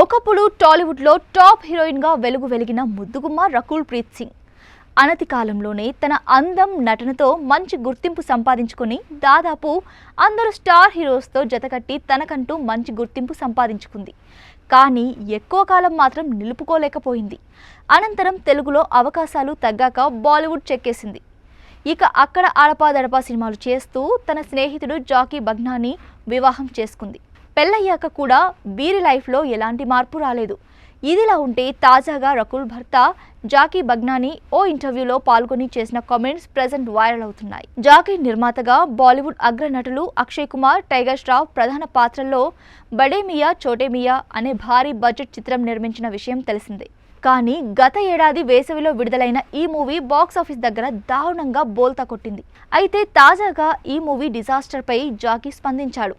ఒకప్పుడు టాలీవుడ్లో టాప్ హీరోయిన్గా వెలుగు వెలిగిన ముద్దుగుమ్మ రకుల్ ప్రీత్ సింగ్. అనతి కాలంలోనే తన అందం నటనతో మంచి గుర్తింపు సంపాదించుకొని దాదాపు అందరు స్టార్ హీరోస్తో జతకట్టి తనకంటూ మంచి గుర్తింపు సంపాదించుకుంది. కానీ ఎక్కువ కాలం మాత్రం నిలుపుకోలేకపోయింది. అనంతరం తెలుగులో అవకాశాలు తగ్గాక బాలీవుడ్ చెక్కేసింది. ఇక అక్కడ అడపాదడపా సినిమాలు చేస్తూ తన స్నేహితుడు జాకీ బగ్నాని వివాహం చేసుకుంది. పెళ్ళయ్యాక కూడా వీరి లైఫ్లో ఎలాంటి మార్పు రాలేదు. ఇదిలా ఉంటే తాజాగా రకుల్ భర్త జాకీ బగ్నాని ఓ ఇంటర్వ్యూలో పాల్గొని చేసిన కామెంట్స్ ప్రజెంట్ వైరల్ అవుతున్నాయి. జాకీ నిర్మాతగా బాలీవుడ్ అగ్ర నటులు అక్షయ్ కుమార్ టైగర్ ష్రాఫ్ ప్రధాన పాత్రల్లో బడే మియా చోటే మియా అనే భారీ బడ్జెట్ చిత్రం నిర్మించిన విషయం తెలిసిందే. కానీ గత ఏడాది వేసవిలో విడుదలైన ఈ మూవీ బాక్స్ ఆఫీస్ దగ్గర దారుణంగా బోల్తా కొట్టింది. అయితే తాజాగా ఈ మూవీ డిజాస్టర్పై జాకీ స్పందించాడు.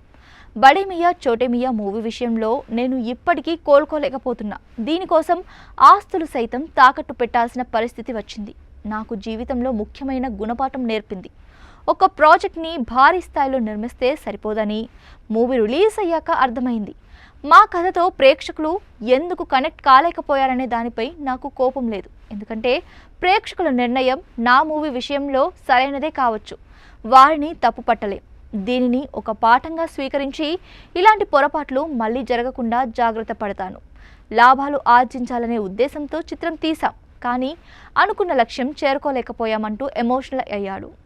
బడే మియా చోటే మియా మూవీ విషయంలో నేను ఇప్పటికీ కోలుకోలేకపోతున్నా. దీనికోసం ఆస్తులు సైతం తాకట్టు పెట్టాల్సిన పరిస్థితి వచ్చింది. నాకు జీవితంలో ముఖ్యమైన గుణపాఠం నేర్పింది. ఒక ప్రాజెక్ట్ని భారీ స్థాయిలో నిర్మిస్తే సరిపోదని మూవీ రిలీజ్ అయ్యాక అర్థమైంది. మా కథతో ప్రేక్షకులు ఎందుకు కనెక్ట్ కాలేకపోయారనే దానిపై నాకు కోపం లేదు. ఎందుకంటే ప్రేక్షకుల నిర్ణయం నా మూవీ విషయంలో సరైనదే కావచ్చు. వారిని తప్పు పట్టలేం దీనిని ఒక పాఠంగా స్వీకరించి ఇలాంటి పొరపాట్లు మళ్ళీ జరగకుండా జాగ్రత్త పడతాను. లాభాలు ఆర్జించాలనే ఉద్దేశంతో చిత్రం తీసాం కానీ అనుకున్న లక్ష్యం చేరుకోలేకపోయామంటూ ఎమోషనల్ అయ్యాడు.